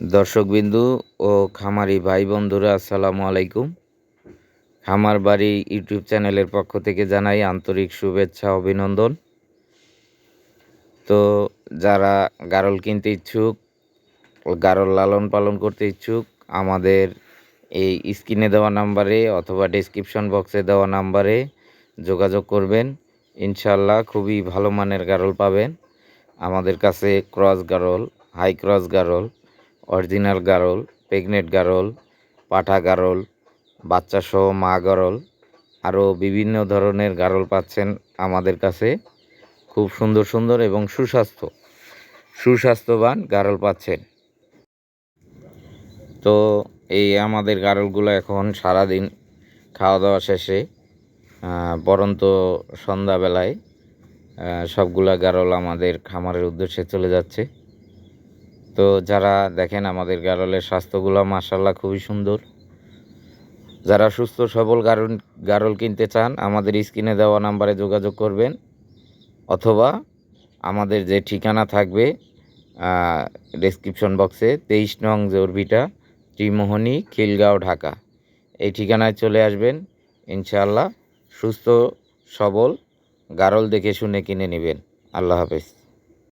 দর্শকবিন্দু ও খামারি ভাই বন্ধুরা আসসালামু আলাইকুম। খামার বাড়ি ইউটিউব চ্যানেলের পক্ষ থেকে জানাই আন্তরিক শুভেচ্ছা, অভিনন্দন। তো যারা গারল কিনতে ইচ্ছুক, গারল লালন পালন করতে ইচ্ছুক, আমাদের এই স্ক্রিনে দেওয়া নাম্বারে অথবা ডেসক্রিপশন বক্সে দেওয়া নাম্বারে যোগাযোগ করবেন। ইনশাল্লাহ খুবই ভালো মানের গারল পাবেন। আমাদের কাছে ক্রস গারল হাই ক্রস গারল অরিজিনাল গারল প্রেগনেট গারল পাঠা গারল বাচ্চাসহ মা গারল আরও বিভিন্ন ধরনের গারল পাচ্ছেন আমাদের কাছে। খুব সুন্দর সুন্দর এবং সুস্বাস্থ্য সুস্বাস্থ্যবান গারল পাচ্ছেন। তো এই আমাদের গারলগুলো এখন সারাদিন খাওয়া দাওয়া শেষে আহ, পরন্ত সন্ধ্যাবেলায় সবগুলা গারল আমাদের খামারের উদ্দেশ্যে চলে যাচ্ছে। তো যারা দেখেন আমাদের গারলের স্বাস্থ্যগুলো মাসাল্লাহ খুবই সুন্দর। যারা সুস্থ, সবল গারল গারল কিনতে চান, আমাদের স্ক্রিনে দেওয়া নাম্বারে যোগাযোগ করবেন। অথবা আমাদের যে ঠিকানা থাকবে ডেসক্রিপশন বক্সে তেইশ নং জোরভিটা, ত্রিমোহনী, খিলগাঁও, ঢাকা। এই ঠিকানায় চলে আসবেন। ইনশাআল্লাহ সুস্থ, সবল, গারল দেখে শুনে কিনে নেবেন। আল্লাহ হাফেজ।